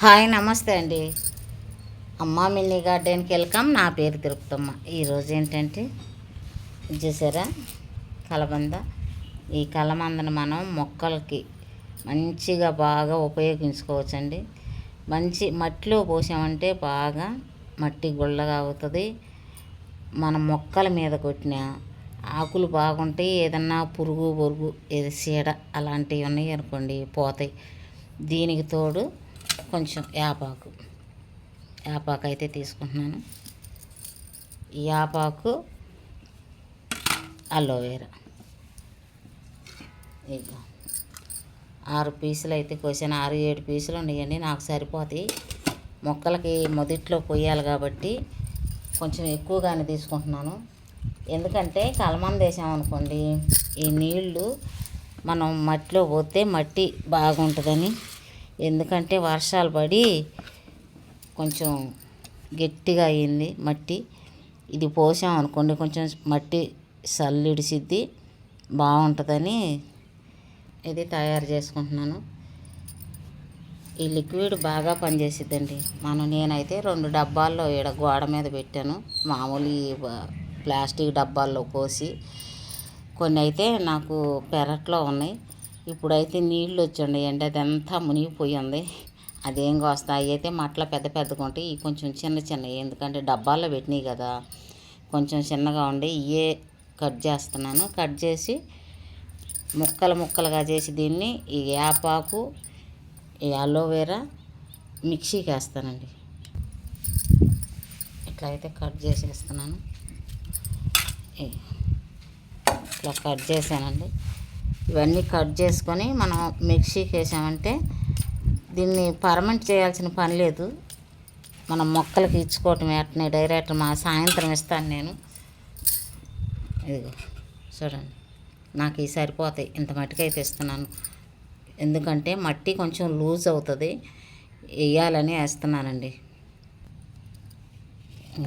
Hi నమస్తే అండి. అమ్మ మినీ గార్డెన్కి వెల్కమ్. నా పేరు తిరుపతమ్మ. ఈరోజు ఏంటంటే చూసారా? కలబంద. ఈ కలబందను మనం మొక్కలకి మంచిగా బాగా ఉపయోగించుకోవచ్చండి. మంచి మట్టిలో పోసామంటే బాగా మట్టి గుళ్ళగా అవుతుంది. మన మొక్కల మీద కొట్టిన ఆకులు బాగుంటాయి. ఏదన్నా పురుగు పొరుగు ఏది చీడ అలాంటివి ఉన్నాయి అనుకోండి పోతాయి. దీనికి తోడు కొంచెం యాపాకు. యాపాకు అయితే తీసుకుంటున్నాను యాపాకు అలోవేరా. ఇదిగో. ఆరు పీసులు అయితే కోసాను. ఆరు ఏడు పీసులు ఉన్నాయండి. నాకు సరిపోతాయి. మొక్కలకి మొదట్లో పోయాలి కాబట్టి కొంచెం ఎక్కువగానే తీసుకుంటున్నాను. ఎందుకంటే కలమంద వేసామనుకోండి ఈ నీళ్ళు మనం మట్టిలో పోతే మట్టి బాగుంటుందని ఎందుకంటే వర్షాలు పడి కొంచెం గట్టిగా అయింది మట్టి. ఇది పోసాం అనుకోండి కొంచెం మట్టి సల్లిడిసిద్ది బాగుంటుందని ఇది తయారు చేసుకుంటున్నాను. ఈ లిక్విడ్ బాగా పనిచేసిద్దండి. మనం నేనైతే రెండు డబ్బాల్లో ఈడ గోడ మీద పెట్టాను. మామూలు ప్లాస్టిక్ డబ్బాల్లో పోసి కొన్ని అయితే నాకు పెరట్లో ఉన్నాయి. ఇప్పుడైతే నీళ్ళు వచ్చండి ఎండ అదంతా మునిగిపోయింది. అదేం కోస్తా అవి అయితే మట్ల పెద్ద పెద్దగా ఉంటాయి ఇవి కొంచెం చిన్న చిన్నవి. ఎందుకంటే డబ్బాల్లో పెట్టినాయి కదా. కొంచెం చిన్నగా ఉండి ఇవే కట్ చేస్తున్నాను. కట్ చేసి ముక్కలు ముక్కలుగా చేసి దీన్ని ఈ యాపాకు ఈ అలోవెరా మిక్సీకి వేస్తానండి. ఇట్లా అయితే కట్ చేసేస్తున్నాను. ఇట్లా కట్ చేశానండి. ఇవన్నీ కట్ చేసుకొని మనం మిక్సీకి వేసామంటే దీన్ని పర్మనెంట్ చేయాల్సిన పని లేదు. మనం మొక్కలకి ఇచ్చుకోవటం వెంటనే డైరెక్ట్ మా సాయంత్రం ఇస్తాను నేను. ఇదిగో చూడండి. నాకు ఈ సరిపోతాయి. ఇంత మట్టికైతే ఇస్తున్నాను. ఎందుకంటే మట్టి కొంచెం లూజ్ అవుతుంది. వేయాలని వేస్తున్నానండి.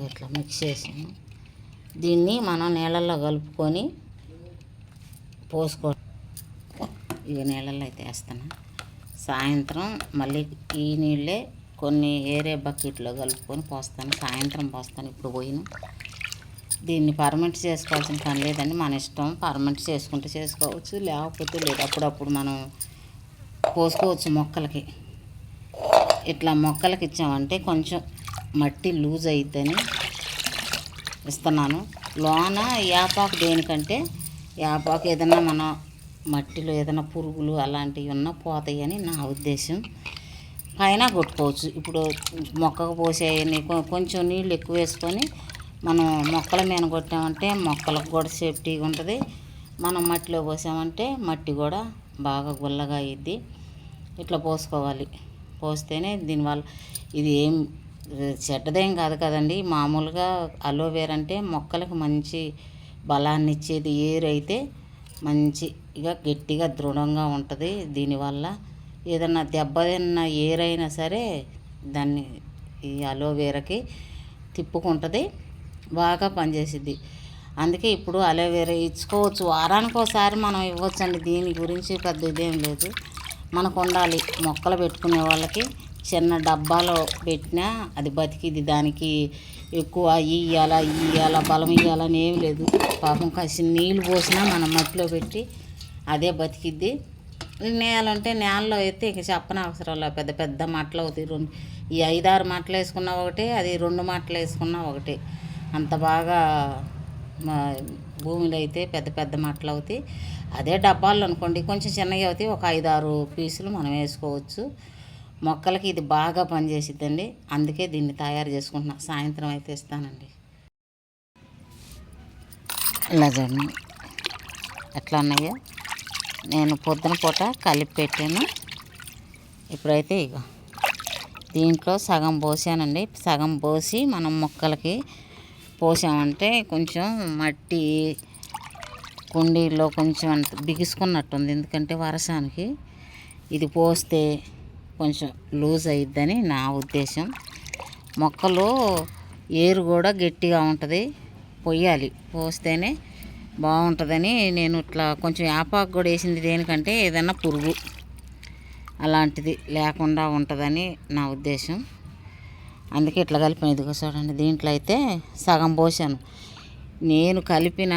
ఇట్లా మిక్స్ చేసాను. దీన్ని మనం నీళ్ళల్లో కలుపుకొని పోసుకో ఈ నీళ్ళల్లో అయితే వేస్తాను. సాయంత్రం మళ్ళీ ఈ నీళ్ళే కొన్ని ఏరే బకెట్లో కలుపుకొని పోస్తాను. సాయంత్రం పోస్తాను ఇప్పుడు పోయిన. దీన్ని పర్మనెంట్ చేసుకోవాల్సిన పని లేదండి. మన ఇష్టం పర్మనెంట్ చేసుకుంటే చేసుకోవచ్చు లేకపోతే లేదు. అప్పుడప్పుడు మనం పోసుకోవచ్చు మొక్కలకి. ఇట్లా మొక్కలకి ఇచ్చామంటే కొంచెం మట్టి లూజ్ అయిద్దని ఇస్తున్నాను. లోన యాపాకు దేనికంటే యాపాకు ఏదైనా మనం మట్టిలో ఏదైనా పురుగులు అలాంటివి ఉన్నా పోతాయని నా ఉద్దేశం. పైన కొట్టుకోవచ్చు. ఇప్పుడు మొక్కకు పోసేయని కొంచెం నీళ్ళు ఎక్కువ వేసుకొని మనం మొక్కల మీద కొట్టామంటే మొక్కలకు కూడా సేఫ్టీగా ఉంటుంది. మనం మట్టిలో పోసామంటే మట్టి కూడా బాగా గుల్లగా అయ్యిద్ది ఇట్లా పోసుకోవాలి. పోస్తేనే దీనివల్ల ఇది ఏం చెడ్డదేం కాదు కదండి. మామూలుగా అలోవేర్ అంటే మొక్కలకు మంచి బలాన్ని ఇచ్చేది ఏరు అయితే మంచిగా గట్టిగా దృఢంగా ఉంటుంది. దీనివల్ల ఏదన్నా దెబ్బ తిన్న ఏరైనా సరే దాన్ని ఈ అలోవేరాకి తిప్పుకుంటుంది బాగా పనిచేసిద్ది. అందుకే ఇప్పుడు అలోవేరా ఇచ్చుకోవచ్చు. వారానికి ఒకసారి మనం ఇవ్వచ్చండి. దీని గురించి పెద్ద ఇదేం లేదు. మనకు ఉండాలి. మొక్కలు పెట్టుకునే వాళ్ళకి చిన్న డబ్బాలో పెట్టినా అది బతికిది దానికి ఎక్కువ ఇయ్యాల ఇయ్యాల బలం ఇయ్యాలని ఏం లేదు. పాపం కాసి నీళ్ళు పోసినా మనం మట్టిలో పెట్టి అదే బతికిద్ది. నేలంటే నేలలో అయితే ఇక చెప్పని అవసరం లేదు. పెద్ద పెద్ద మట్టలు అవుతాయి. రెండు ఈ ఐదారు మట్టలు వేసుకున్నా ఒకటే అది రెండు మట్టలు వేసుకున్నా ఒకటే. అంత బాగా మా భూమిలో అయితే పెద్ద పెద్ద మట్టలు అవుతాయి. అదే డబ్బాలు అనుకోండి కొంచెం చిన్నవి అవుతాయి. ఒక ఐదారు పీసులు మనం వేసుకోవచ్చు. మొక్కలకి ఇది బాగా పనిచేసిద్దండి. అందుకే దీన్ని తయారు చేసుకుంటున్నా. సాయంత్రం అయితే ఇస్తానండి. ఇలా చూడండి. ఎట్లా ఉన్నాయో. నేను పొద్దున పూట కలిపి పెట్టాను. ఇప్పుడైతే ఇక దీంట్లో సగం పోసానండి. సగం పోసి మనం మొక్కలకి పోసామంటే కొంచెం మట్టి కుండీలో కొంచెం అంత బిగుసుకున్నట్టుంది. ఎందుకంటే వర్షానికి ఇది పోస్తే కొంచెం లూజ్ అయిద్దని నా ఉద్దేశం. మొక్కలు ఏరు కూడా గట్టిగా ఉంటుంది. పొయ్యాలి. పోస్తేనే బాగుంటుందని నేను ఇట్లా కొంచెం యాపాకు కూడా వేసింది దేనికంటే ఏదైనా పురుగు అలాంటిది లేకుండా ఉంటుందని నా ఉద్దేశం. అందుకే ఇట్లా కలిపిన. ఇదిగో చూడండి దీంట్లో అయితే సగం పోసాను. నేను కలిపిన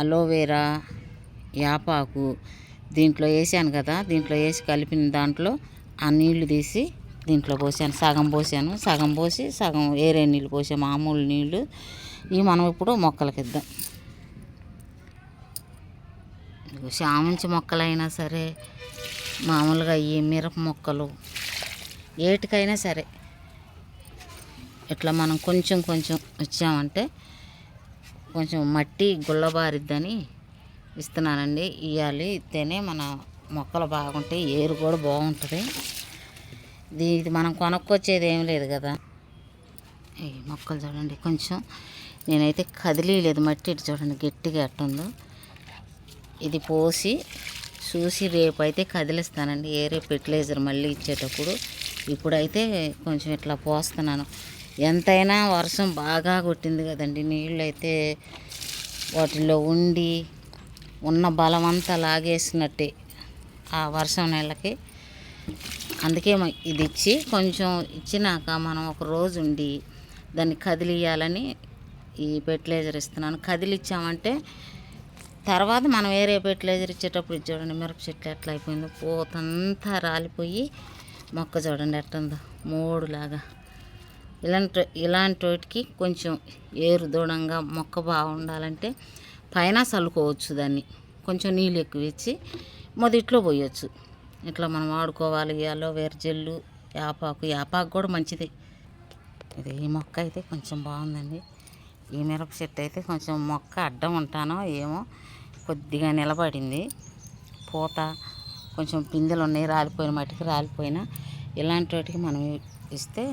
అలోవేరా యాపాకు దీంట్లో వేసాను కదా దీంట్లో వేసి కలిపిన దాంట్లో ఆ నీళ్ళు తీసి దీంట్లో పోసాను. సగం పోసాను. సగం పోసి సగం వేరే నీళ్ళు పోసా మామూలు నీళ్ళు ఇవి మనం ఇప్పుడు మొక్కలకి ఇద్దాం. ఇదిగో మొక్కలైనా సరే మామూలుగా ఈ మిరప మొక్కలు ఏటికైనా సరే ఇట్లా మనం కొంచెం కొంచెం ఇచ్చామంటే కొంచెం మట్టి గుల్లబారిద్దని ఇస్తున్నానండి. ఇవ్వాలి ఇస్తేనే మన మొక్కలు బాగుంటాయి ఏరు కూడా బాగుంటుంది. దీనికి మనం కొనుక్కొచ్చేది ఏం లేదు కదా. ఈ మొక్కలు చూడండి కొంచెం. నేనైతే కదిలీలేదు మట్టి ఇటు చూడండి గట్టిగా ఎట్టుందో. ఇది పోసి చూసి రేపు అయితే కదిలిస్తానండి. ఏరే ఫెర్టిలైజర్ మళ్ళీ ఇచ్చేటప్పుడు. ఇప్పుడైతే కొంచెం ఇట్లా పోస్తున్నాను. ఎంతైనా వర్షం బాగా కొట్టింది కదండి. నీళ్ళు అయితే వాటిల్లో ఉండి ఉన్న బలం అంతా లాగేసినట్టే. ఆ వర్షం నెలకి. అందుకే ఇది ఇచ్చి కొంచెం ఇచ్చినాక మనం ఒక రోజు ఉండి దాన్ని కదిలియాలని ఈ ఫెర్టిలైజర్ ఇస్తున్నాను. కదిలిచ్చామంటే తర్వాత మనం వేరే ఫెర్టిలైజర్ ఇచ్చేటప్పుడు చూడండి మిరప చెట్లు ఎట్లా అయిపోయిందో. పూతంతా రాలిపోయి మొక్క చూడండి ఎట్టుందో. మూడులాగా. ఇలాంటి ఇలాంటి వాటికి కొంచెం ఏరు దూడంగా మొక్క బాగుండాలంటే పైన చల్లుకోవచ్చు దాన్ని. కొంచెం నీళ్ళు ఎక్కువ ఇచ్చి మొదట్లో పోయొచ్చు. ఇట్లా మనం వాడుకోవాలి అలోవేర్ జెల్లు యాపాకు యాపాకు కూడా మంచిదే. ఇది ఈ మొక్క అయితే కొంచెం బాగుందండి. ఈ మిరప చెట్టు అయితే కొంచెం మొక్క అడ్డం ఉంటానో ఏమో కొద్దిగా నిలబడింది. పూత కొంచెం పిందెలు ఉన్నాయి రాలిపోయిన మట్టికి రాలిపోయినా ఇలాంటి వాటికి మనం ఇస్తే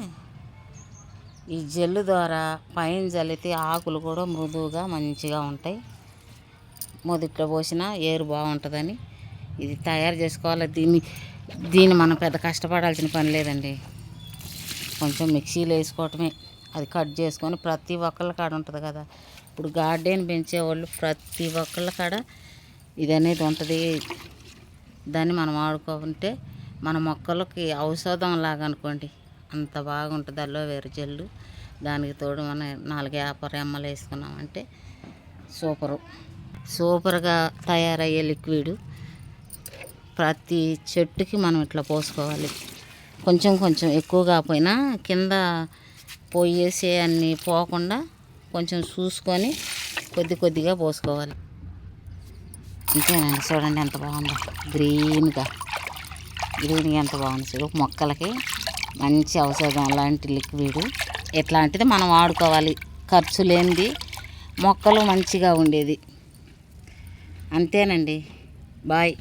ఈ జెల్లు ద్వారా పైన జల్లితే ఆకులు కూడా మృదువుగా మంచిగా ఉంటాయి. మొదట్లో పోసినా ఏరు బాగుంటుందని ఇది తయారు చేసుకోవాలి. దీన్ని దీన్ని మనం పెద్ద కష్టపడాల్సిన పని లేదండి. కొంచెం మిక్సీలో వేసుకోవటమే. అది కట్ చేసుకొని ప్రతి ఒక్కళ్ళ కాడ ఉంటుంది కదా. ఇప్పుడు గార్డెన్ పెంచేవాళ్ళు ప్రతి ఒక్కళ్ళ కాడ ఇది అనేది ఉంటుంది. దాన్ని మనం వాడుకుంటే మన మొక్కలకి ఔషధం లాగా అనుకోండి. అంత బాగుంటుంది అలోవేర జెల్లు. దానికి తోడు మన నాలుగు యాభై రెమ్మలు వేసుకున్నామంటే సూపరు. సూపర్గా తయారయ్యే లిక్విడ్. ప్రతి చెట్టుకి మనం ఇట్లా పోసుకోవాలి. కొంచెం కొంచెం ఎక్కువగా పోయినా కింద పోయేసే అన్ని పోకుండా కొంచెం చూసుకొని కొద్ది కొద్దిగా పోసుకోవాలి. ఇంకేనండి చూడండి ఎంత బాగుందో. గ్రీన్గా. గ్రీన్గా ఎంత బాగుంది. చూడు మొక్కలకి మంచి ఔషధం లాంటి లిక్విడ్. ఇట్లాంటిది మనం వాడుకోవాలి. ఖర్చు లేనిది మొక్కలు మంచిగా ఉండేది. అంతేనండి. బాయ్.